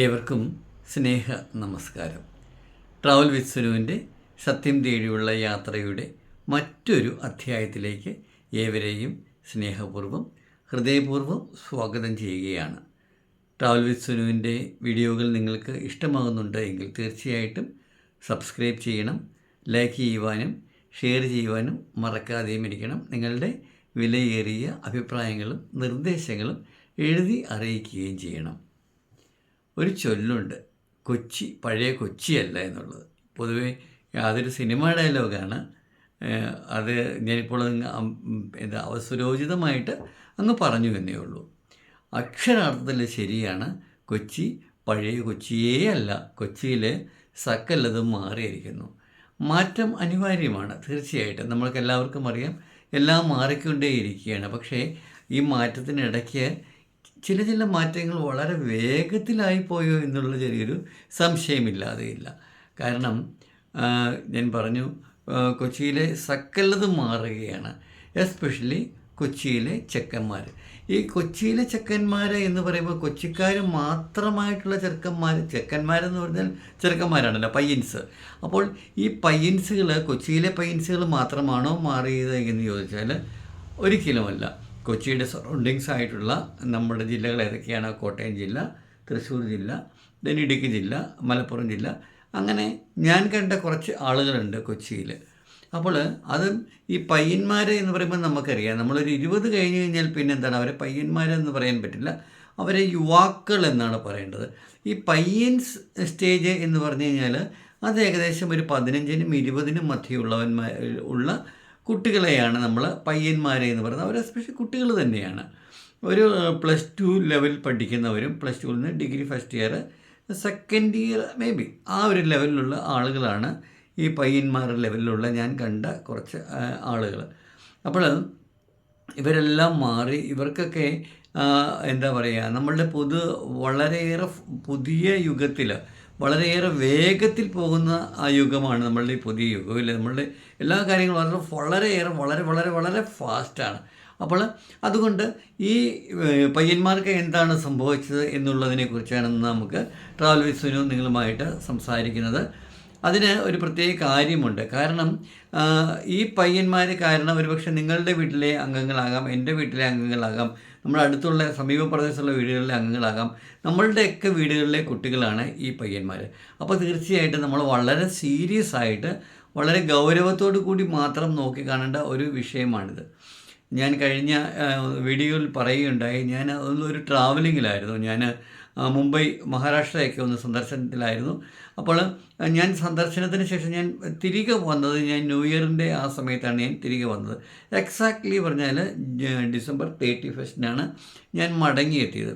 ഏവർക്കും സ്നേഹ നമസ്കാരം. Travel with സുനുവിന്റെ സത്യം തേടിയുള്ള യാത്രയുടെ മറ്റൊരു അധ്യായത്തിലേക്ക് ഏവരെയും സ്നേഹപൂർവം ഹൃദയപൂർവം സ്വാഗതം ചെയ്യുകയാണ്. ട്രാവൽ വിത്ത് സുനുവിന്റെ വീഡിയോകൾ നിങ്ങൾക്ക് ഇഷ്ടമാകുന്നുണ്ട് എങ്കിൽ തീർച്ചയായിട്ടും സബ്സ്ക്രൈബ് ചെയ്യണം ലൈക്ക് ചെയ്യുവാനും ഷെയർ ചെയ്യുവാനും മറക്കാതെയും ഇരിക്കണം. നിങ്ങളുടെ വിലയേറിയ അഭിപ്രായങ്ങളും നിർദ്ദേശങ്ങളും എഴുതി അറിയിക്കുകയും ചെയ്യണം. ഒരു ചൊല്ലുണ്ട്. കൊച്ചി പഴയ കൊച്ചിയല്ല എന്നുള്ളത്. പൊതുവേ അതൊരു സിനിമ ഡയലോഗാണ്. അത് ഞാനിപ്പോൾ എന്താ അവസരോചിതമായിട്ട് അങ്ങ് പറഞ്ഞു എന്നേ ഉള്ളൂ. അക്ഷരാർത്ഥത്തിൽ ശരിയാണ് കൊച്ചി പഴയ കൊച്ചിയേ അല്ല. കൊച്ചിയിലെ സക്കല്ലതും മാറിയിരിക്കുന്നു. മാറ്റം അനിവാര്യമാണ് തീർച്ചയായിട്ടും. നമ്മൾക്ക് എല്ലാവർക്കും അറിയാം എല്ലാം മാറിക്കൊണ്ടേയിരിക്കുകയാണ്. പക്ഷേ ഈ മാറ്റത്തിനിടയ്ക്ക് ചില ചില മാറ്റങ്ങൾ വളരെ വേഗത്തിലായി പോയോ എന്നുള്ള ചെറിയൊരു സംശയമില്ലാതെയില്ല. കാരണം ഞാൻ പറഞ്ഞു കൊച്ചിയിലെ സകലതും മാറുകയാണ് എസ്പെഷ്യലി കൊച്ചിയിലെ ചെക്കന്മാർ ഈ കൊച്ചിയിലെ ചെക്കന്മാർ എന്ന് പറയുമ്പോൾ കൊച്ചിക്കാർ മാത്രമായിട്ടുള്ള ചെറുക്കന്മാർ ചെക്കന്മാരെന്ന് പറഞ്ഞാൽ ചെറുക്കന്മാരാണല്ലോ പയ്യൻസ്. അപ്പോൾ ഈ പയ്യൻസുകൾ കൊച്ചിയിലെ പയ്യൻസുകൾ മാത്രമാണോ മാറിയത് എന്ന് ചോദിച്ചാൽ ഒരിക്കലുമല്ല. കൊച്ചിയുടെ സറൗണ്ടിങ്സ് ആയിട്ടുള്ള നമ്മുടെ ജില്ലകൾ ഏതൊക്കെയാണ്? കോട്ടയം ജില്ല തൃശ്ശൂർ ജില്ല ദെൻ ഇടുക്കി ജില്ല മലപ്പുറം ജില്ല. അങ്ങനെ ഞാൻ കണ്ട കുറച്ച് ആളുകളുണ്ട് കൊച്ചിയിൽ അപ്പോൾ അത് ഈ പയ്യന്മാർ എന്ന് പറയുമ്പോൾ നമുക്കറിയാം. നമ്മളൊരു ഇരുപത് കഴിഞ്ഞ് കഴിഞ്ഞാൽ പിന്നെ എന്താണ് അവരെ പയ്യന്മാരെന്ന് പറയാൻ പറ്റില്ല. അവരെ യുവാക്കൾ എന്നാണ് പറയേണ്ടത്. ഈ പയ്യൻസ് സ്റ്റേജ് എന്ന് പറഞ്ഞു കഴിഞ്ഞാൽ അത് ഏകദേശം ഒരു പതിനഞ്ചിനും ഇരുപതിനും മധ്യയുള്ളവന്മാർ ഉള്ള കുട്ടികളെയാണ് നമ്മൾ പയ്യന്മാരെ എന്ന് പറയുന്നത്. അവർ എസ്പെഷ്യലി കുട്ടികൾ തന്നെയാണ്. ഒരു പ്ലസ് ടു ലെവൽ പഠിക്കുന്നവരും പ്ലസ് ടുവിൽ നിന്ന് degree first year second year maybe ആ ഒരു ലെവലിലുള്ള ആളുകളാണ് ഈ പയ്യന്മാർ ലെവലിലുള്ള ഞാൻ കണ്ട കുറച്ച് ആളുകൾ അപ്പോൾ ഇവരെല്ലാം മാറി ഇവർക്കൊക്കെ എന്താ പറയുക നമ്മളുടെ പൊതു വളരെയേറെ പുതിയ യുഗത്തിൽ വളരെയേറെ വേഗത്തിൽ പോകുന്ന ആ യുഗമാണ് നമ്മളുടെ ഈ പുതിയ യുഗം ഇല്ലേ? നമ്മളുടെ എല്ലാ കാര്യങ്ങളും വളരെ വളരെയേറെ വളരെ വളരെ വളരെ ഫാസ്റ്റാണ്. അപ്പോൾ അതുകൊണ്ട് ഈ പയ്യന്മാർക്ക് എന്താണ് സംഭവിച്ചത് എന്നുള്ളതിനെക്കുറിച്ചാണ് കുറിച്ചാണ് നമുക്ക് ട്രാവൽ വിത്ത് സുനു നിങ്ങളുമായിട്ട് സംസാരിക്കുന്നത്. അതിന് ഒരു പ്രത്യേക കാര്യമുണ്ട്. കാരണം ഈ പയ്യന്മാർ കാരണം ഒരുപക്ഷെ നിങ്ങളുടെ വീട്ടിലെ അംഗങ്ങളാകാം എന്റെ വീട്ടിലെ അംഗങ്ങളാകാം നമ്മുടെ അടുത്തുള്ള സമീപ പ്രദേശത്തുള്ള വീടുകളിലെ അംഗങ്ങളാകാം നമ്മളുടെയൊക്കെ വീടുകളിലെ കുട്ടികളാണ് ഈ പയ്യന്മാർ അപ്പോൾ തീർച്ചയായിട്ടും നമ്മൾ വളരെ സീരിയസ് ആയിട്ട് വളരെ ഗൗരവത്തോടു കൂടി മാത്രം നോക്കി കാണേണ്ട ഒരു വിഷയമാണിത്. ഞാൻ കഴിഞ്ഞ വീഡിയോയിൽ പറയുകയുണ്ടായി ഞാൻ ഒരു ട്രാവലിങ്ങിലായിരുന്നു. ഞാൻ മുംബൈ മഹാരാഷ്ട്രയൊക്കെ ഒന്ന് സന്ദർശനത്തിലായിരുന്നു. അപ്പോൾ ഞാൻ സന്ദർശനത്തിന് ശേഷം ഞാൻ തിരികെ വന്നത് ഞാൻ ന്യൂ ഇയറിന്റെ ആ സമയത്താണ് ഞാൻ തിരികെ വന്നത്. എക്സാക്ട്ലി പറഞ്ഞാൽ ഡിസംബർ തേർട്ടി ഫസ്റ്റിനാണ് ഞാൻ മടങ്ങിയെത്തിയത്.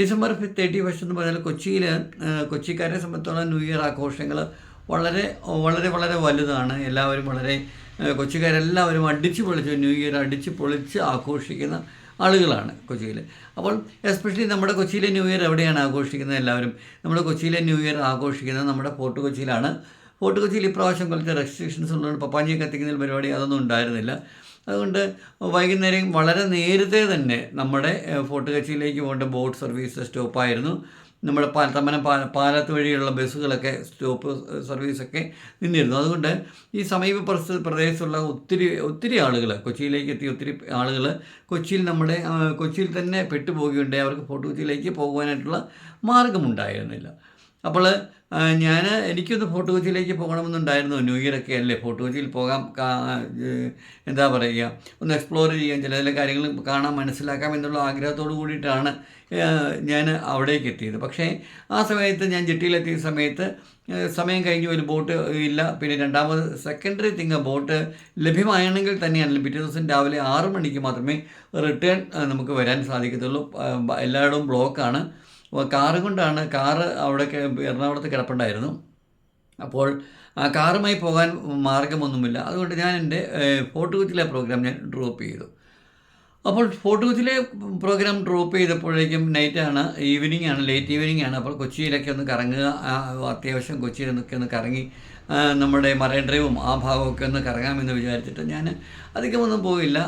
ഡിസംബർ തേർട്ടി ഫസ്റ്റ് എന്ന് പറഞ്ഞാൽ കൊച്ചിയിൽ കൊച്ചിക്കാരെ സംബന്ധിച്ചോളം ന്യൂ ഇയർ ആഘോഷങ്ങൾ വളരെ വളരെ വളരെ വലുതാണ്. എല്ലാവരും വളരെ കൊച്ചിക്കാരെല്ലാവരും അടിച്ച് പൊളിച്ച് ന്യൂ ഇയർ അടിച്ച് പൊളിച്ച് ആഘോഷിക്കുന്ന ആളുകളാണ് കൊച്ചിയിൽ അപ്പോൾ എസ്പെഷ്യലി നമ്മുടെ കൊച്ചിയിലെ ന്യൂ ഇയർ എവിടെയാണ് ആഘോഷിക്കുന്നത് എല്ലാവരും? നമ്മുടെ കൊച്ചിയിലെ ന്യൂ ഇയർ ആഘോഷിക്കുന്നത് നമ്മുടെ ഫോർട്ട് കൊച്ചിയിലാണ്. ഫോർട്ട് കൊച്ചിയിൽ ഇപ്രാവശ്യം കുറച്ച് റെസ്ട്രിക്ഷൻസ് ഉള്ളതുകൊണ്ട് പപ്പാഞ്ചി കത്തിക്കുന്ന പരിപാടി അതൊന്നും ഉണ്ടായിരുന്നില്ല. അതുകൊണ്ട് വൈകുന്നേരം വളരെ നേരത്തെ തന്നെ നമ്മുടെ ഫോർട്ട് കൊച്ചിയിലേക്ക് പോകേണ്ട ബോട്ട് സർവീസ് സ്റ്റോപ്പായിരുന്നു. നമ്മുടെ പാല തമ്മനം പാല പാലത്ത് വഴിയുള്ള ബസ്സുകളൊക്കെ സ്റ്റോപ്പ് സർവീസൊക്കെ നിന്നിരുന്നു. അതുകൊണ്ട് ഈ സമീപ പ്രദേശത്തുള്ള ഒത്തിരി ഒത്തിരി ആളുകൾ കൊച്ചിയിലേക്ക് എത്തിയ ഒത്തിരി ആളുകൾ കൊച്ചിയിൽ നമ്മുടെ കൊച്ചിയിൽ തന്നെ പെട്ടുപോകുകയുണ്ടായി. അവർക്ക് ഫോർട്ട് കൊച്ചിയിലേക്ക് പോകുവാനായിട്ടുള്ള മാർഗമുണ്ടായിരുന്നില്ല. അപ്പോൾ ഞാൻ എനിക്കൊന്ന് ഫോർട്ട് കൊച്ചിയിലേക്ക് പോകണമെന്നുണ്ടായിരുന്നു. ന്യൂ ഇയർ ഒക്കെ അല്ലേ? ഫോർട്ട് കൊച്ചിയിൽ പോകാം എന്താ പറയുക ഒന്ന് എക്സ്പ്ലോർ ചെയ്യാം ചില ചില കാര്യങ്ങൾ കാണാൻ മനസ്സിലാക്കാം എന്നുള്ള ആഗ്രഹത്തോടു കൂടിയിട്ടാണ് ഞാൻ അവിടേക്ക് എത്തിയത്. പക്ഷേ ആ സമയത്ത് ഞാൻ ജെട്ടിയിലെത്തിയ സമയത്ത് സമയം കഴിഞ്ഞ് ഒരു ബോട്ട് ഇല്ല. പിന്നെ രണ്ടാമത് സെക്കൻഡറി തിങ് ബോട്ട് ലഭ്യമാണെങ്കിൽ തന്നെയാണ്. പിറ്റേ ദിവസം രാവിലെ ആറ് മണിക്ക് മാത്രമേ റിട്ടേൺ നമുക്ക് വരാൻ സാധിക്കത്തുള്ളൂ. എല്ലായിടവും ബ്ലോക്കാണ് കാറ് കൊണ്ടാണ് കാറ് അവിടെ എറണാകുളത്ത് കിടപ്പുണ്ടായിരുന്നു. അപ്പോൾ കാറുമായി പോകാൻ മാർഗമൊന്നുമില്ല. അതുകൊണ്ട് ഞാൻ എന്റെ ഫോർട്ട് കൊച്ചിലെ പ്രോഗ്രാം ഞാൻ ഡ്രോപ്പ് ചെയ്തു. അപ്പോൾ ഫോർട്ട് കൊച്ചിലെ പ്രോഗ്രാം ഡ്രോപ്പ് ചെയ്തപ്പോഴേക്കും നൈറ്റാണ് ഈവനിങ് ആണ് ലേറ്റ് ഈവനിങ് ആണ് അപ്പോൾ കൊച്ചിയിലൊക്കെ ഒന്ന് കറങ്ങുക അത്യാവശ്യം കൊച്ചിയിലൊക്കെ ഒന്ന് കറങ്ങി നമ്മുടെ മറൈൻ ഡ്രൈവും ആ ഭാഗമൊക്കെ ഒന്ന് കറങ്ങാമെന്ന് വിചാരിച്ചിട്ട് ഞാൻ അധികമൊന്നും പോയില്ല.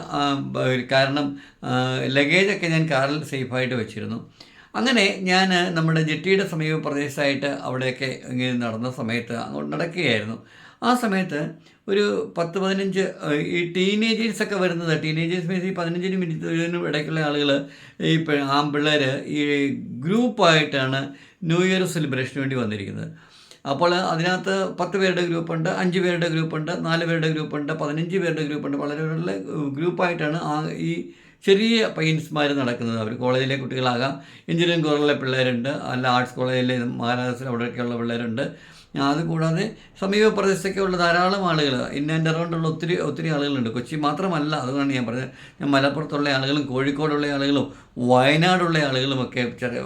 കാരണം ലഗേജൊക്കെ ഞാൻ കാറിൽ സേഫായിട്ട് വെച്ചിരുന്നു. അങ്ങനെ ഞാൻ നമ്മുടെ ജെട്ടിയുടെ സമീപ പ്രദേശമായിട്ട് അവിടെയൊക്കെ ഇങ്ങനെ നടന്ന സമയത്ത് അങ്ങോട്ട് നടക്കുകയായിരുന്നു. ആ സമയത്ത് ഒരു പത്ത് പതിനഞ്ച് ഈ ടീനേജേഴ്സൊക്കെ വരുന്നത് ടീനേജേഴ്സ് മീൻസ് ഈ മിനിറ്റ് ഇരുപതിനും ഇടയ്ക്കുള്ള ആളുകൾ ഈ ആൺപിള്ളേർ ഈ ഗ്രൂപ്പായിട്ടാണ് ന്യൂ ഇയർ സെലിബ്രേഷന് വേണ്ടി വന്നിരിക്കുന്നത്. അപ്പോൾ അതിനകത്ത് പത്ത് പേരുടെ ഗ്രൂപ്പുണ്ട് അഞ്ച് പേരുടെ ഗ്രൂപ്പുണ്ട് നാല് പേരുടെ ഗ്രൂപ്പുണ്ട് പതിനഞ്ച് പേരുടെ ഗ്രൂപ്പുണ്ട് വളരെ ഗ്രൂപ്പായിട്ടാണ് ആ ഈ ചെറിയ പയ്യൻസ്മാർ നടക്കുന്നത് അവർ കോളേജിലെ കുട്ടികളാകാം. എഞ്ചിനീയറിംഗ് കോളേജിലെ പിള്ളേരുണ്ട്. അല്ല ആർട്സ് കോളേജിലെ മഹാരാഷ്ട്രയിൽ അവിടെയൊക്കെയുള്ള പിള്ളേരുണ്ട്. അതുകൂടാതെ സമീപ പ്രദേശത്തൊക്കെ ഉള്ള ധാരാളം ആളുകൾ ഇന്ന എന്റെ അറൗണ്ടുള്ള ഒത്തിരി ഒത്തിരി ആളുകളുണ്ട്. കൊച്ചി മാത്രമല്ല അതുകൊണ്ടാണ് ഞാൻ പറഞ്ഞത്. ഞാൻ മലപ്പുറത്തുള്ള ആളുകളും കോഴിക്കോടുള്ള ആളുകളും വയനാടുള്ള ആളുകളുമൊക്കെ ചെറിയ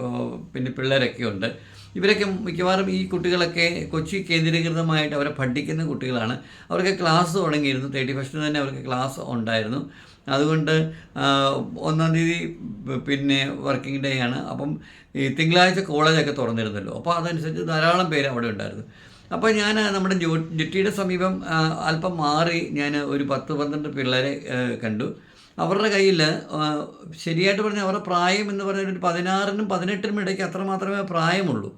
പിന്നെ പിള്ളേരൊക്കെ ഉണ്ട്. ഇവരൊക്കെ മിക്കവാറും ഈ കുട്ടികളൊക്കെ കൊച്ചി കേന്ദ്രീകൃതമായിട്ട് അവരെ പഠിക്കുന്ന കുട്ടികളാണ്. അവർക്ക് ക്ലാസ് തുടങ്ങിയിരുന്നു. തേർട്ടി ഫസ്റ്റിന് തന്നെ അവർക്ക് ക്ലാസ് ഉണ്ടായിരുന്നു. അതുകൊണ്ട് ഒന്നാം തീയതി പിന്നെ വർക്കിംഗ് ഡേ ആണ്. അപ്പം ഈ തിങ്കളാഴ്ച കോളേജൊക്കെ തുറന്നിരുന്നല്ലോ. അപ്പോൾ അതനുസരിച്ച് ധാരാളം പേര് അവിടെ ഉണ്ടായിരുന്നു. അപ്പോൾ ഞാൻ നമ്മുടെ ജോ ജെട്ടിയുടെ സമീപം അല്പം മാറി ഞാൻ ഒരു പത്ത് പന്ത്രണ്ട് പിള്ളേരെ കണ്ടു. അവരുടെ കയ്യിൽ ശരിയായിട്ട് പറഞ്ഞാൽ അവരുടെ പ്രായം എന്ന് പറഞ്ഞാൽ ഒരു പതിനാറിനും പതിനെട്ടിനും ഇടയ്ക്ക് അത്ര മാത്രമേ പ്രായമുള്ളൂ.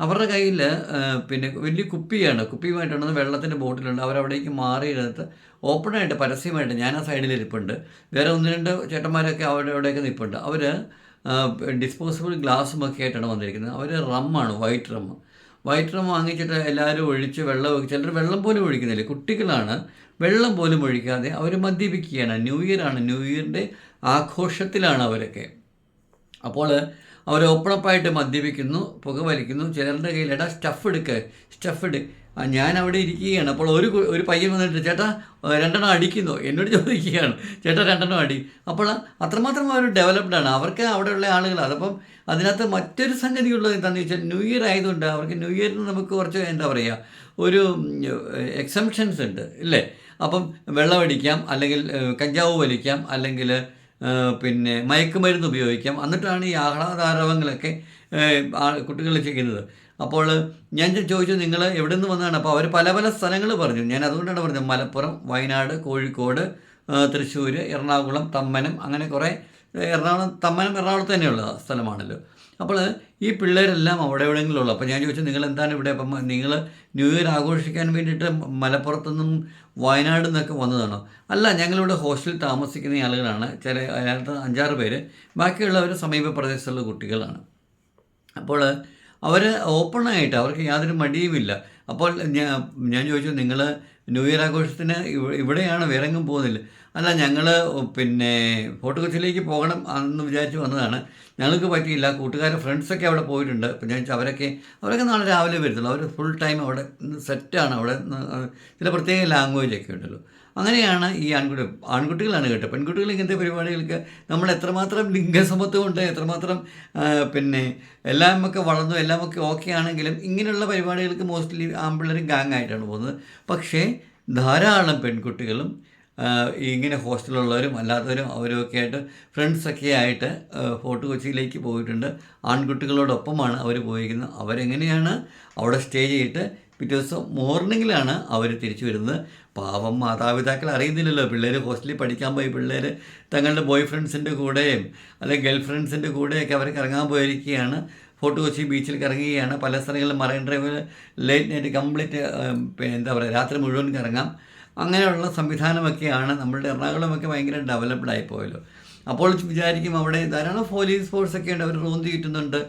അവരുടെ കയ്യിൽ പിന്നെ വലിയ കുപ്പിയാണ്. കുപ്പിയുമായിട്ടുണ്ടെന്ന് വെള്ളത്തിന്റെ ബോട്ടിലുണ്ട്. അവരവിടേക്ക് മാറിയിരുന്നിട്ട് ഓപ്പണായിട്ട് പരസ്യമായിട്ട് ഞാൻ ആ സൈഡിൽ ഇരിപ്പുണ്ട് വേറെ ഒന്ന് രണ്ട് ചേട്ടന്മാരൊക്കെ അവിടെ അവിടെയൊക്കെ നിൽപ്പുണ്ട് അവർ ഡിസ്പോസിബിൾ ഗ്ലാസ്സുമൊക്കെ ആയിട്ടാണ് വന്നിരിക്കുന്നത്. അവർ റമ്മാണ് വൈറ്റ് റം. വൈറ്റ് റം വാങ്ങിച്ചിട്ട് എല്ലാവരും ഒഴിച്ച് വെള്ളം ചിലർ വെള്ളം പോലും ഒഴിക്കുന്നില്ല. കുട്ടികളാണ്. വെള്ളം പോലും ഒഴിക്കാതെ അവർ മദ്യപിക്കുകയാണ്. ന്യൂ ഇയർ ആണ്. ന്യൂ ഇയറിന്റെ ആഘോഷത്തിലാണ് അവരൊക്കെ. അപ്പോൾ അവർ ഓപ്പണപ്പായിട്ട് മദ്യപിക്കുന്നു പുകവലിക്കുന്നു ചിലരുടെ കയ്യിൽ എടാ സ്റ്റഫ് എടുക്ക് സ്റ്റഫ് എടു. ഞാൻ അവിടെ ഇരിക്കുകയാണ്. അപ്പോൾ ഒരു ഒരു പയ്യൻ വന്നിട്ട് ചേട്ടാ രണ്ടെണ്ണം അടിക്കുന്നു? എന്നോട് ചോദിക്കുകയാണ്. ചേട്ടാ രണ്ടെണ്ണം അടി. അപ്പോൾ അത്രമാത്രം അവർ ഡെവലപ്ഡ് ആണ്. അവർക്ക് അവിടെയുള്ള ആളുകൾ അതപ്പം അതിനകത്ത് മറ്റൊരു സംഗതി ഉള്ളത് എന്താണെന്ന് വെച്ചാൽ ന്യൂ ഇയർ ആയതുകൊണ്ട് അവർക്ക് ന്യൂ ഇയറിന് നമുക്ക് കുറച്ച് എന്താ പറയുക ഒരു എക്സംഷൻസ് ഉണ്ട് ഇല്ലേ? അപ്പം വെള്ളമടിക്കാം അല്ലെങ്കിൽ കഞ്ചാവ് വലിക്കാം അല്ലെങ്കിൽ പിന്നെ മയക്കുമരുന്ന് ഉപയോഗിക്കാം. എന്നിട്ടാണ് ഈ ആഹ്ലാദാരവങ്ങളൊക്കെ കുട്ടികൾ ചെയ്യുന്നത്. അപ്പോൾ ഞാൻ ചോദിച്ചു നിങ്ങൾ എവിടെ നിന്ന് വന്നതാണ്? അപ്പോൾ അവർ പല പല സ്ഥലങ്ങൾ പറഞ്ഞു. ഞാൻ അതുകൊണ്ടാണ് പറഞ്ഞത് മലപ്പുറം വയനാട് കോഴിക്കോട് തൃശ്ശൂർ എറണാകുളം തമ്മനം അങ്ങനെ കുറേ എറണാകുളം തമ്മനം എറണാകുളത്ത് തന്നെയുള്ള സ്ഥലമാണല്ലോ. അപ്പോൾ ഈ പിള്ളേരെല്ലാം അവിടെ എവിടെയെങ്കിലും ഉള്ളു അപ്പോൾ ഞാൻ ചോദിച്ചു നിങ്ങൾ എന്താണ് ഇവിടെ? അപ്പം നിങ്ങൾ ന്യൂ ഇയർ ആഘോഷിക്കാൻ വേണ്ടിയിട്ട് മലപ്പുറത്തുനിന്നും വയനാട് നിന്നൊക്കെ വന്നതാണോ? അല്ല ഞങ്ങളിവിടെ ഹോസ്റ്റലിൽ താമസിക്കുന്ന ആളുകളാണ്. ചില അതിനകത്ത് അഞ്ചാറ് പേര്. ബാക്കിയുള്ളവർ സമീപ പ്രദേശത്തുള്ള കുട്ടികളാണ്. അപ്പോൾ അവർ ഓപ്പണായിട്ട് അവർക്ക് യാതൊരു മടിയുമില്ല. അപ്പോൾ ഞാൻ ഞാൻ ചോദിച്ചു നിങ്ങൾ ന്യൂ ഇയർ ആഘോഷത്തിന് ഇവിടെയാണ് വേറെ പോകുന്നില്ല. അല്ല ഞങ്ങൾ പിന്നെ ഫോർട്ട് കൊച്ചിയിലേക്ക് പോകണം എന്ന് വിചാരിച്ച് വന്നതാണ്. ഞങ്ങൾക്ക് പറ്റിയില്ല. കൂട്ടുകാരെ ഫ്രണ്ട്സൊക്കെ അവിടെ പോയിട്ടുണ്ട്. അപ്പം ഞാൻ അവരൊക്കെ അവരൊക്കെ നാളെ രാവിലെ വരുത്തുള്ളൂ അവർ ഫുൾ ടൈം അവിടെ സെറ്റാണ് അവിടെ. ചില പ്രത്യേക ലാംഗ്വേജൊക്കെ ഉണ്ടല്ലോ. അങ്ങനെയാണ് ഈ ആൺകുട്ടി ആൺകുട്ടികളാണ് കേട്ടോ. പെൺകുട്ടികൾ ഇങ്ങനത്തെ പരിപാടികൾക്ക്? നമ്മൾ എത്രമാത്രം ലിംഗസമത്വം ഉണ്ട് എത്രമാത്രം പിന്നെ എല്ലാം ഒക്കെ വളർന്നു എല്ലാം ഒക്കെ ഓക്കെ ആണെങ്കിലും ഇങ്ങനെയുള്ള പരിപാടികൾക്ക് മോസ്റ്റ്ലി ആൺപിള്ളേരും ഗാങ് ആയിട്ടാണ് പോകുന്നത്. പക്ഷേ ധാരാളം പെൺകുട്ടികളും ഇങ്ങനെ ഹോസ്റ്റലുള്ളവരും അല്ലാത്തവരും അവരുമൊക്കെ ആയിട്ട് ഫ്രണ്ട്സൊക്കെ ആയിട്ട് ഫോർട്ട് കൊച്ചിയിലേക്ക് പോയിട്ടുണ്ട്. ആൺകുട്ടികളോടൊപ്പമാണ് അവർ പോയിരിക്കുന്നത്. അവരെങ്ങനെയാണ് അവിടെ സ്റ്റേ ചെയ്തിട്ട് പിറ്റേ ദിവസം മോർണിംഗിലാണ് അവർ തിരിച്ചു വരുന്നത്. പാവം മാതാപിതാക്കൾ അറിയുന്നില്ലല്ലോ. പിള്ളേർ ഹോസ്റ്റലിൽ പഠിക്കാൻ പോയി. പിള്ളേർ തങ്ങളുടെ ബോയ് ഫ്രണ്ട്സിന്റെ കൂടെയും അല്ലെങ്കിൽ ഗേൾ ഫ്രണ്ട്സിന്റെ കൂടെയൊക്കെ അവർ കറങ്ങാൻ പോയിരിക്കുകയാണ്. ഫോർട്ട് കൊച്ചി ബീച്ചിൽ കറങ്ങുകയാണ്. പല സ്ഥലങ്ങളിലും മറൈൻ ഡ്രൈവിൽ ലേറ്റ് നൈറ്റ് കംപ്ലീറ്റ് എന്താ പറയുക രാത്രി മുഴുവൻ കറങ്ങാം. അങ്ങനെയുള്ള സംവിധാനമൊക്കെയാണ് നമ്മളുടെ എറണാകുളമൊക്കെ ഭയങ്കര ഡെവലപ്ഡ് ആയി പോയല്ലോ. അപ്പോൾ വിചാരിക്കും അവിടെ ധാരാളം പോലീസ് ഫോഴ്സ് ഒക്കെ ഉണ്ട്. അവർ റോന്തി കിട്ടുന്നുണ്ട്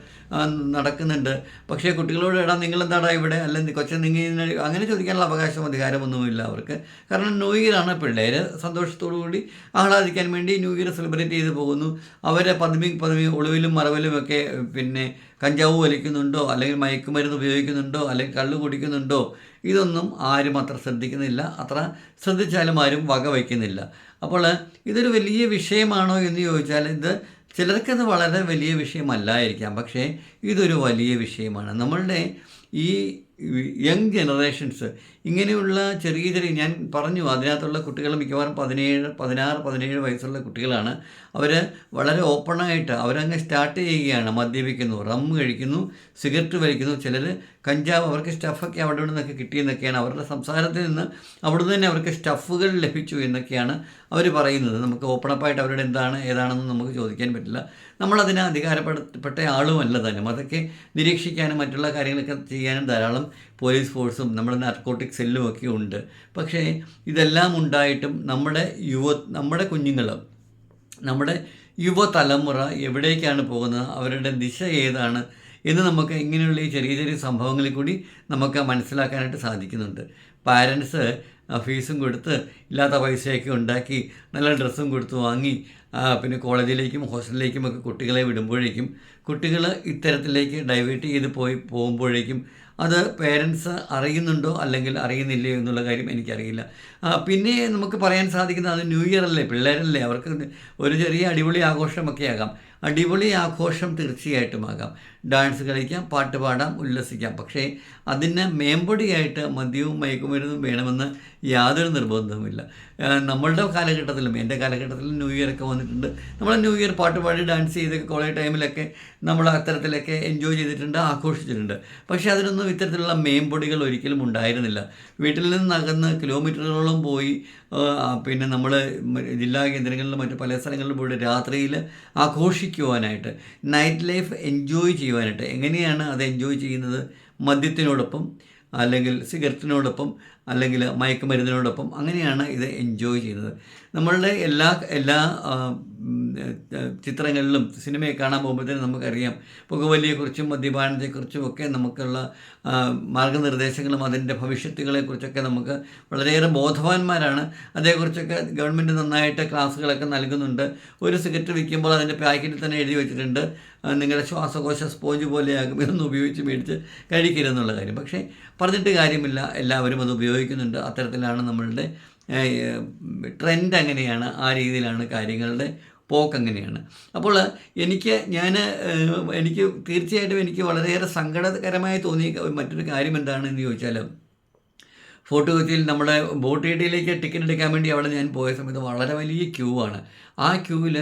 നടക്കുന്നുണ്ട്. പക്ഷേ കുട്ടികളോട് ഇടാൻ നിങ്ങൾ എന്താടാ ഇവിടെ? അല്ലെങ്കിൽ കൊച്ചു നിങ്ങൾ അങ്ങനെ ചോദിക്കാനുള്ള അവകാശം അധികാരമൊന്നുമില്ല അവർക്ക്. കാരണം ന്യൂ ഇയറാണ് പിള്ളേർ സന്തോഷത്തോടു കൂടി ആഹ്ലാദിക്കാൻ വേണ്ടി ന്യൂ ഇയർ സെലിബ്രേറ്റ് ചെയ്ത് പോകുന്നു. അവരെ പതിമി പതിമി ഒളിവിലും മറവിലും ഒക്കെ പിന്നെ കഞ്ചാവ് വലിക്കുന്നുണ്ടോ? അല്ലെങ്കിൽ മയക്കുമരുന്ന് ഉപയോഗിക്കുന്നുണ്ടോ? അല്ലെങ്കിൽ കള്ള് കുടിക്കുന്നുണ്ടോ? ഇതൊന്നും ആരും അത്ര ശ്രദ്ധിക്കുന്നില്ല. അത്ര ശ്രദ്ധിച്ചാലും ആരും വക വയ്ക്കുന്നില്ല. അപ്പോൾ ഇതൊരു വലിയ വിഷയമാണോ എന്ന് ചോദിച്ചാൽ ഇത് ചിലർക്കത് വളരെ വലിയ വിഷയമല്ലായിരിക്കാം. പക്ഷേ ഇതൊരു വലിയ വിഷയമാണ്. നമ്മളുടെ ഈ യങ് ജനറേഷൻസ് ഇങ്ങനെയുള്ള ചെറിയ ചെറിയ ഞാൻ പറഞ്ഞു അതിനകത്തുള്ള കുട്ടികൾ മിക്കവാറും പതിനേഴ് പതിനാറ് പതിനേഴ് വയസ്സുള്ള കുട്ടികളാണ്. അവർ വളരെ ഓപ്പണായിട്ട് അവരങ്ങ് സ്റ്റാർട്ട് ചെയ്യുകയാണ്. മദ്യപിക്കുന്നു റം കഴിക്കുന്നു സിഗരറ്റ് വലിക്കുന്നു. ചിലർ കഞ്ചാവ് അവർക്ക് സ്റ്റഫൊക്കെ അവിടെ നിന്നൊക്കെ കിട്ടിയെന്നൊക്കെയാണ് അവരുടെ സംസാരത്തിൽ നിന്ന് അവിടെ തന്നെ അവർക്ക് സ്റ്റഫുകൾ ലഭിച്ചു എന്നൊക്കെയാണ് അവർ പറയുന്നത്. നമുക്ക് ഓപ്പണപ്പായിട്ട് അവരുടെ എന്താണ് ഏതാണെന്ന് നമുക്ക് ചോദിക്കാൻ പറ്റില്ല. നമ്മളതിന് അധികാരപ്പെട്ട ആളുമല്ല തന്നെ. അതൊക്കെ നിരീക്ഷിക്കാനും മറ്റുള്ള കാര്യങ്ങളൊക്കെ ചെയ്യാനും ധാരാളം പോലീസ് ഫോഴ്സും നമ്മുടെ നാർക്കോട്ടിക് സെല്ലും ഒക്കെ ഉണ്ട്. പക്ഷേ ഇതെല്ലാം ഉണ്ടായിട്ടും നമ്മുടെ യുവ നമ്മുടെ കുഞ്ഞുങ്ങൾ നമ്മുടെ യുവതലമുറ എവിടേക്കാണ് പോകുന്നത് അവരുടെ ദിശ ഏതാണ് എന്ന് നമുക്ക് ഇങ്ങനെയുള്ള ഈ ചെറിയ ചെറിയ സംഭവങ്ങളിൽ കൂടി നമുക്ക് മനസ്സിലാക്കാനായിട്ട് സാധിക്കുന്നുണ്ട്. പാരൻസ് ഫീസും കൊടുത്ത് ഇല്ലാത്ത പൈസയൊക്കെ ഉണ്ടാക്കി നല്ല ഡ്രസ്സും കൊടുത്ത് വാങ്ങി പിന്നെ കോളേജിലേക്കും ഹോസ്റ്റലിലേക്കും ഒക്കെ കുട്ടികളെ വിടുമ്പോഴേക്കും കുട്ടികൾ ഇത്തരത്തിലേക്ക് ഡൈവേർട്ട് ചെയ്ത് പോയി പോകുമ്പോഴേക്കും അത് പേരൻസ് അറിയുന്നുണ്ടോ? അല്ലെങ്കിൽ അറിയുന്നില്ലയോ എന്നുള്ള കാര്യം എനിക്കറിയില്ല. പിന്നെ നമുക്ക് പറയാൻ സാധിക്കുന്നത് അത് ന്യൂ ഇയർ അല്ലേ പിള്ളേരല്ലേ അവർക്ക് ഒരു ചെറിയ അടിപൊളി ആഘോഷമൊക്കെ ആകാം. അടിപൊളി ആഘോഷം തീർച്ചയായിട്ടും ആകാം. ഡാൻസ് കളിക്കാം പാട്ട് പാടാം ഉല്ലസിക്കാം. പക്ഷേ അതിന് മേമ്പൊടിയായിട്ട് മദ്യവും മയക്കുമരുന്നും വേണമെന്ന് യാതൊരു നിർബന്ധവുമില്ല. നമ്മളുടെ കാലഘട്ടത്തിലും എന്റെ കാലഘട്ടത്തിലും ന്യൂ ഇയർ ഒക്കെ വന്നിട്ടുണ്ട്. നമ്മൾ ന്യൂ ഇയർ പാട്ട് പാടി ഡാൻസ് ചെയ്തൊക്കെ കോളേജ് ടൈമിലൊക്കെ നമ്മൾ അത്തരത്തിലൊക്കെ എൻജോയ് ചെയ്തിട്ടുണ്ട് ആഘോഷിച്ചിട്ടുണ്ട്. പക്ഷേ അതിനൊന്നും ഇത്തരത്തിലുള്ള മേമ്പൊടികൾ ഒരിക്കലും ഉണ്ടായിരുന്നില്ല. വീട്ടിൽ നിന്ന് അകന്ന് കിലോമീറ്ററുകളോളം പോയി പിന്നെ നമ്മൾ ജില്ലാ കേന്ദ്രങ്ങളിലും മറ്റു പല സ്ഥലങ്ങളിലും പോയിട്ട് രാത്രിയിൽ ആഘോഷിക്കുവാനായിട്ട് നൈറ്റ് ലൈഫ് എൻജോയ് ചെയ്യുവാനായിട്ട് എങ്ങനെയാണ് അത് എൻജോയ് ചെയ്യുന്നത്? മദ്യത്തിനോടൊപ്പം അല്ലെങ്കിൽ സിഗരറ്റിനോടൊപ്പം അല്ലെങ്കിൽ മയക്കുമരുന്നിനോടൊപ്പം അങ്ങനെയാണ് ഇത് എൻജോയ് ചെയ്യുന്നത്. നമ്മളുടെ എല്ലാ എല്ലാ ചിത്രങ്ങളിലും സിനിമയെ കാണാൻ പോകുമ്പോഴത്തേനും നമുക്കറിയാം. പുകവലിയെക്കുറിച്ചും മദ്യപാനത്തെക്കുറിച്ചും ഒക്കെ നമുക്കുള്ള മാർഗനിർദ്ദേശങ്ങളും അതിന്റെ ഭവിഷ്യത്തുകളെക്കുറിച്ചൊക്കെ നമുക്ക് വളരെയേറെ ബോധവാന്മാരാണ്. അതേക്കുറിച്ചൊക്കെ ഗവൺമെന്റ് നന്നായിട്ട് ക്ലാസ്സുകളൊക്കെ നൽകുന്നുണ്ട്. ഒരു സിഗരറ്റ് വിൽക്കുമ്പോൾ അതിന്റെ പാക്കറ്റിൽ തന്നെ എഴുതി വെച്ചിട്ടുണ്ട്. നിങ്ങളുടെ ശ്വാസകോശ സ്പോഞ്ച് പോലെയാകും. ഇതൊന്നും ഉപയോഗിച്ച് മേടിച്ച് കഴിക്കരുതെന്നുള്ള കാര്യം. പക്ഷേ പറഞ്ഞിട്ട് കാര്യമില്ല. എല്ലാവരും അത് ഉപയോഗിക്കുന്നുണ്ട്. അത്തരത്തിലാണ് നമ്മളുടെ ട്രെൻഡ് അങ്ങനെയാണ്. ആ രീതിയിലാണ് കാര്യങ്ങളുടെ പോക്ക് അങ്ങനെയാണ്. അപ്പോൾ എനിക്ക് ഞാൻ എനിക്ക് തീർച്ചയായിട്ടും എനിക്ക് വളരെയേറെ സങ്കടകരമായി തോന്നിയ മറ്റൊരു കാര്യം എന്താണെന്ന് ചോദിച്ചാൽ ഫോർട്ട് കൊച്ചിയിൽ നമ്മുടെ ബോട്ട് ഏരിയയിലേക്ക് ടിക്കറ്റ് എടുക്കാൻ വേണ്ടി അവിടെ ഞാൻ പോയ സമയത്ത് വളരെ വലിയ ക്യൂ ആണ്. ആ ക്യൂവിൽ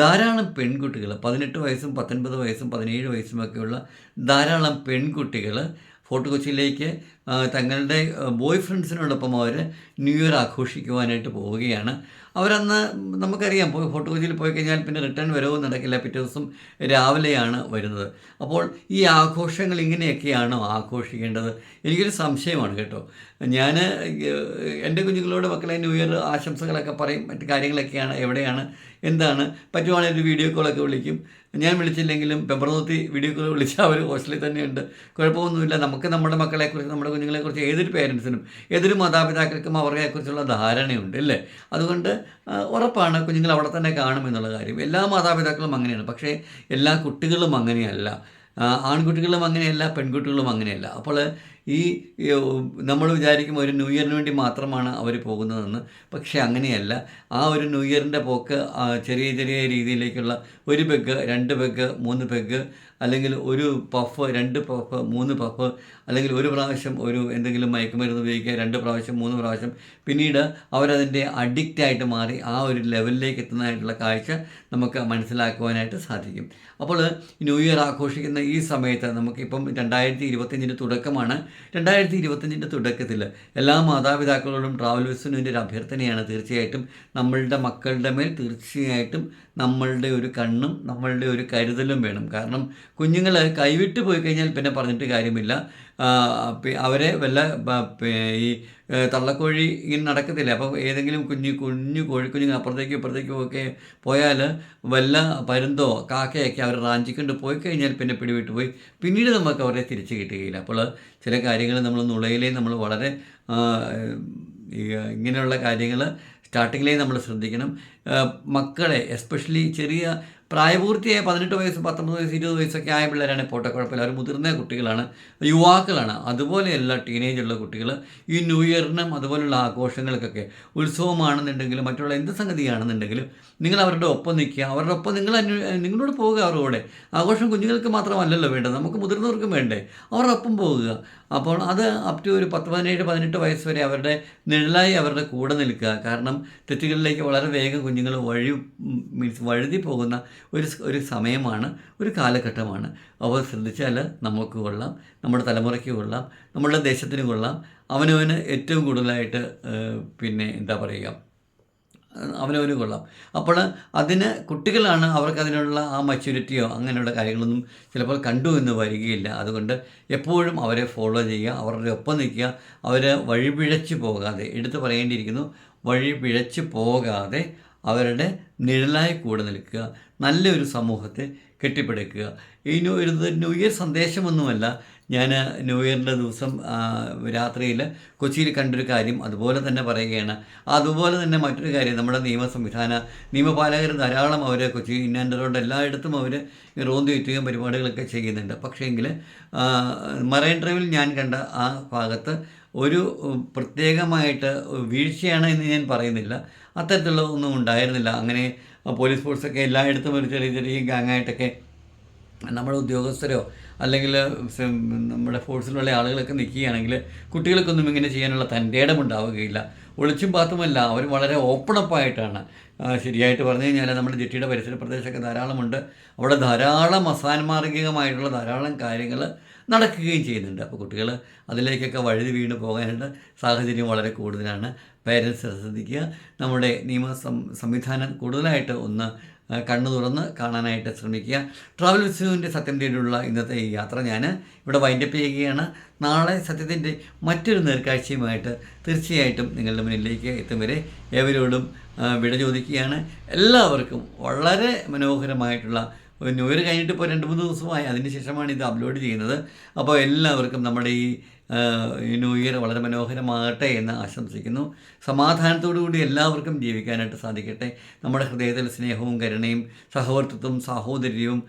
ധാരാളം പെൺകുട്ടികൾ പതിനെട്ട് വയസ്സും പത്തൊൻപത് വയസ്സും പതിനേഴ് വയസ്സും ഒക്കെയുള്ള ധാരാളം പെൺകുട്ടികൾ ഫോർട്ട് കൊച്ചിയിലേക്ക് തങ്ങളുടെ ബോയ് ഫ്രണ്ട്സിനോടൊപ്പം അവർ ന്യൂ ഇയർ ആഘോഷിക്കുവാനായിട്ട് പോവുകയാണ്. അവരന്ന് നമുക്കറിയാം പോയി ഫോർട്ട് കൊച്ചിയിൽ പോയി കഴിഞ്ഞാൽ പിന്നെ റിട്ടേൺ വരവും നടക്കില്ല പിറ്റേ ദിവസം രാവിലെയാണ് വരുന്നത്. അപ്പോൾ ഈ ആഘോഷങ്ങൾ ഇങ്ങനെയൊക്കെയാണോ ആഘോഷിക്കേണ്ടത്? എനിക്കൊരു സംശയമാണ് കേട്ടോ. ഞാൻ എന്റെ കുഞ്ഞുങ്ങളോട് മക്കളെ ന്യൂ ഇയർ ആശംസകളൊക്കെ പറയും മറ്റു കാര്യങ്ങളൊക്കെയാണ് എവിടെയാണ് എന്താണ് പറ്റുവാണെങ്കിൽ ഒരു വീഡിയോ കോളൊക്കെ വിളിക്കും. ഞാൻ വിളിച്ചില്ലെങ്കിലും പെമ്പറനോത്തി വീഡിയോ കോൾ വിളിച്ചാൽ അവർ ഹോസ്റ്റലിൽ തന്നെയുണ്ട്. കുഴപ്പമൊന്നുമില്ല. നമുക്ക് നമ്മുടെ മക്കളെക്കുറിച്ച് നമ്മുടെ കുഞ്ഞുങ്ങളെക്കുറിച്ച് ഏതൊരു പേരൻസിനും ഏതൊരു മാതാപിതാക്കൾക്കും അവരെക്കുറിച്ചുള്ള ധാരണയുണ്ട് അല്ലേ? അതുകൊണ്ട് ഉറപ്പാണ് കുഞ്ഞുങ്ങൾ അവിടെ തന്നെ കാണുമെന്നുള്ള കാര്യം. എല്ലാ മാതാപിതാക്കളും അങ്ങനെയാണ്. പക്ഷേ എല്ലാ കുട്ടികളും അങ്ങനെയല്ല. ആൺകുട്ടികളും അങ്ങനെയല്ല പെൺകുട്ടികളും അങ്ങനെയല്ല. അപ്പോൾ ഈ നമ്മൾ വിചാരിക്കും ഒരു ന്യൂ ഇയറിന് വേണ്ടി മാത്രമാണ് അവർ പോകുന്നതെന്ന്. പക്ഷേ അങ്ങനെയല്ല. ആ ഒരു ന്യൂ ഇയറിന്റെ പോക്ക് ചെറിയ ചെറിയ രീതിയിലേക്കുള്ള ഒരു പെഗ് രണ്ട് പെഗ് മൂന്ന് പെഗ് അല്ലെങ്കിൽ ഒരു പഫ് രണ്ട് പഫ് മൂന്ന് പഫ് അല്ലെങ്കിൽ ഒരു പ്രാവശ്യം ഒരു എന്തെങ്കിലും മയക്കുമരുന്ന് ഉപയോഗിക്കുക രണ്ട് പ്രാവശ്യം മൂന്ന് പ്രാവശ്യം പിന്നീട് അവരതിന്റെ അഡിക്റ്റായിട്ട് മാറി ആ ഒരു ലെവലിലേക്ക് എത്തുന്നതായിട്ടുള്ള കാഴ്ച നമുക്ക് മനസ്സിലാക്കുവാനായിട്ട് സാധിക്കും. അപ്പോൾ ന്യൂ ഇയർ ആഘോഷിക്കുന്ന ഈ സമയത്ത് നമുക്കിപ്പം രണ്ടായിരത്തി ഇരുപത്തഞ്ചിന്റെ തുടക്കമാണ്. രണ്ടായിരത്തി ഇരുപത്തഞ്ചിന്റെ തുടക്കത്തിൽ എല്ലാ മാതാപിതാക്കളോടും ട്രാവൽ വിസിനുവിന്റെ ഒരു അഭ്യർത്ഥനയാണ് തീർച്ചയായിട്ടും നമ്മളുടെ മക്കളുടെ മേൽ തീർച്ചയായിട്ടും നമ്മളുടെ ഒരു കണ്ണും നമ്മളുടെ ഒരു കരുതലും വേണം. കാരണം കുഞ്ഞുങ്ങൾ കൈവിട്ട് പോയി കഴിഞ്ഞാൽ പിന്നെ പറഞ്ഞിട്ട് കാര്യമില്ല. അവരെ വല്ല ഈ തള്ളക്കോഴി ഇങ്ങനെ നടക്കത്തില്ല? അപ്പോൾ ഏതെങ്കിലും കുഞ്ഞു കുഞ്ഞു കോഴിക്കുഞ്ഞുങ്ങൾ അപ്പുറത്തേക്കും ഇപ്പുറത്തേക്കും ഒക്കെ പോയാൽ വല്ല പരുന്തോ കാക്കയൊക്കെ അവർ റാഞ്ചിക്കൊണ്ട് പോയി കഴിഞ്ഞാൽ പിന്നെ പിടിവിട്ട് പോയി. പിന്നീട് നമുക്ക് അവരെ തിരിച്ച് കിട്ടുകയില്ല. അപ്പോൾ ചില കാര്യങ്ങൾ നമ്മൾ നുളയിലേ നമ്മൾ വളരെ ഇങ്ങനെയുള്ള കാര്യങ്ങൾ സ്റ്റാർട്ടിങ്ങിലേ നമ്മൾ ശ്രദ്ധിക്കണം. മക്കളെ എസ്പെഷ്യലി ചെറിയ പ്രായപൂർത്തിയായ പതിനെട്ട് വയസ്സ് പത്തൊമ്പത് വയസ്സ് ഇരുപത് വയസ്സൊക്കെ ആയ പിള്ളേരാണ് പോട്ടെ കുഴപ്പമില്ല. അവർ മുതിർന്ന കുട്ടികളാണ് യുവാക്കളാണ്. അതുപോലെയല്ല ടീനേജുള്ള കുട്ടികൾ ഈ ന്യൂ ഇയറിനും അതുപോലുള്ള ആഘോഷങ്ങൾക്കൊക്കെ ഉത്സവമാണെന്നുണ്ടെങ്കിലും മറ്റുള്ള എന്ത് സംഗതിയാണെന്നുണ്ടെങ്കിലും നിങ്ങൾ അവരുടെ ഒപ്പം നിൽക്കുക. അവരുടെ ഒപ്പം നിങ്ങൾ നിങ്ങളോട് പോവുക അവരുടെ. ആഘോഷം കുഞ്ഞുങ്ങൾക്ക് മാത്രമല്ലല്ലോ വേണ്ടത്. നമുക്ക് മുതിർന്നവർക്കും വേണ്ടേ. അവരുടെ ഒപ്പം പോവുക അപ്പോൾ അത് അപ് ടു ഒരു പത്ത് പതിനേഴ് പതിനെട്ട് വയസ്സ് വരെ അവരുടെ നിഴലായി അവരുടെ കൂടെ നിൽക്കുക. കാരണം തെറ്റുകളിലേക്ക് വളരെ വേഗം കുഞ്ഞുങ്ങൾ വഴി മീൻസ് വഴുതി പോകുന്ന ഒരു ഒരു സമയമാണ് ഒരു കാലഘട്ടമാണ്. അവർ ശ്രദ്ധിച്ചാൽ നമുക്ക് കൊള്ളാം നമ്മുടെ തലമുറയ്ക്ക് കൊള്ളാം നമ്മുടെ ദേശത്തിന് കൊള്ളാം. അവനവന് ഏറ്റവും കൂടുതലായിട്ട് പിന്നെ എന്താ പറയുക അവനവന് കൊള്ളാം. അപ്പോൾ അതിന് കുട്ടികളാണ് അവർക്ക് അതിനുള്ള ആ മച്യൂരിറ്റിയോ അങ്ങനെയുള്ള കാര്യങ്ങളൊന്നും ചിലപ്പോൾ കണ്ടു എന്ന് വരികയില്ല. അതുകൊണ്ട് എപ്പോഴും അവരെ ഫോളോ ചെയ്യുക അവരുടെ ഒപ്പം നിൽക്കുക അവർ വഴിപിഴച്ച് പോകാതെ എടുത്തു പറയേണ്ടിയിരിക്കുന്നു വഴി പിഴച്ച് പോകാതെ അവരുടെ നിഴലായി കൂടെ നിൽക്കുക നല്ലൊരു സമൂഹത്തെ കെട്ടിപ്പടുക്കുക. ഈ ഒരു ന്യൂ ഇയർ സന്ദേശമൊന്നുമല്ല ഞാൻ ന്യൂ ഇയറിന്റെ ദിവസം രാത്രിയിൽ കൊച്ചിയിൽ കണ്ടൊരു കാര്യം അതുപോലെ തന്നെ പറയുകയാണ്. അതുപോലെ തന്നെ മറ്റൊരു കാര്യം നമ്മുടെ നിയമ സംവിധാന നിയമപാലകർ ധാരാളം അവർ കൊച്ചി ഇന്നാന്റെ റോഡ് എല്ലായിടത്തും അവർ റോന്ത് ചുറ്റുകയും പരിപാടികളൊക്കെ ചെയ്യുന്നുണ്ട്. പക്ഷേങ്കിൽ മറൈൻ ഡ്രൈവിൽ ഞാൻ കണ്ട ആ ഭാഗത്ത് ഒരു പ്രത്യേകമായിട്ട് വീഴ്ചയാണ് എന്ന് ഞാൻ പറയുന്നില്ല. അത്തരത്തിലുള്ള ഒന്നും ഉണ്ടായിരുന്നില്ല. അങ്ങനെ പോലീസ് ഫോഴ്സൊക്കെ എല്ലായിടത്തും ഒരു ചെറിയ ചെറിയ ഗാങ്ങായിട്ടൊക്കെ നമ്മുടെ ഉദ്യോഗസ്ഥരോ അല്ലെങ്കിൽ നമ്മുടെ ഫോഴ്സിലുള്ള ആളുകളൊക്കെ നിൽക്കുകയാണെങ്കിൽ കുട്ടികൾക്കൊന്നും ഇങ്ങനെ ചെയ്യാനുള്ള തന്റെ ഇടമുണ്ടാവുകയില്ല. ഒളിച്ചും പാത്തുമല്ല അവർ വളരെ ഓപ്പണപ്പായിട്ടാണ്. ശരിയായിട്ട് പറഞ്ഞു കഴിഞ്ഞാൽ നമ്മുടെ ജെട്ടിയുടെ പരിസര പ്രദേശമൊക്കെ ധാരാളമുണ്ട്. അവിടെ ധാരാളം അസാൻമാർഗികമായിട്ടുള്ള ധാരാളം കാര്യങ്ങൾ നടക്കുകയും ചെയ്യുന്നുണ്ട്. അപ്പോൾ കുട്ടികൾ അതിലേക്കൊക്കെ വഴുതി വീണ് പോകാനുള്ള സാഹചര്യം വളരെ കൂടുതലാണ്. പേരൻസ് ശ്രദ്ധിക്കുക. നമ്മുടെ നിയമ സംവിധാനം കൂടുതലായിട്ട് ഒന്ന് കണ്ണു തുറന്ന് കാണാനായിട്ട് ശ്രമിക്കുക. ട്രാവൽ വിസുവിന്റെ സത്യം തേടിയുള്ള ഇന്നത്തെ ഈ യാത്ര ഞാൻ ഇവിടെ വൈൻഡപ്പ് ചെയ്യുകയാണ്. നാളെ സത്യത്തിന്റെ മറ്റൊരു നേർക്കാഴ്ചയുമായിട്ട് തീർച്ചയായിട്ടും നിങ്ങളുടെ മുന്നിലേക്ക് എത്തും വരെ ഏവരോടും വിട ചോദിക്കുകയാണ്. എല്ലാവർക്കും വളരെ മനോഹരമായിട്ടുള്ള ഒരു ഇയർ കഴിഞ്ഞിട്ട് ഇപ്പോൾ രണ്ട് മൂന്ന് ദിവസമായി. അതിന് ശേഷമാണ് ഇത് അപ്ലോഡ് ചെയ്യുന്നത്. അപ്പോൾ എല്ലാവർക്കും നമ്മുടെ ഈ ന്യൂ ഇയർ വളരെ മനോഹരമാകട്ടെ എന്ന് ആശംസിക്കുന്നു. സമാധാനത്തോടു കൂടി എല്ലാവർക്കും ജീവിക്കാനായിട്ട് സാധിക്കട്ടെ. നമ്മുടെ ഹൃദയത്തിൽ സ്നേഹവും കരുണയും സഹവർത്തിത്വവും സാഹോദര്യവും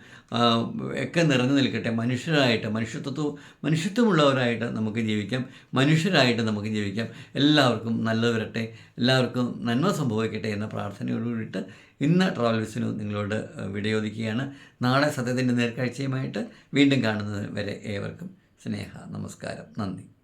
ഒക്കെ നിറഞ്ഞു നിൽക്കട്ടെ. മനുഷ്യരായിട്ട് മനുഷ്യത്വത്വവും മനുഷ്യത്വമുള്ളവരായിട്ട് നമുക്ക് ജീവിക്കാം. മനുഷ്യരായിട്ട് നമുക്ക് ജീവിക്കാം. എല്ലാവർക്കും നല്ലത് വരട്ടെ. എല്ലാവർക്കും നന്മ സംഭവിക്കട്ടെ എന്ന പ്രാർത്ഥനയോടുകൂടിയിട്ട് ഇന്ന് ട്രാവൽ നിങ്ങളോട് വിടയോദിക്കുകയാണ്. നാളെ സത്യത്തിന്റെ നേർക്കാഴ്ചയുമായിട്ട് വീണ്ടും കാണുന്നത് വരെ ഏവർക്കും സ്നേഹ നമസ്കാരം നന്ദി.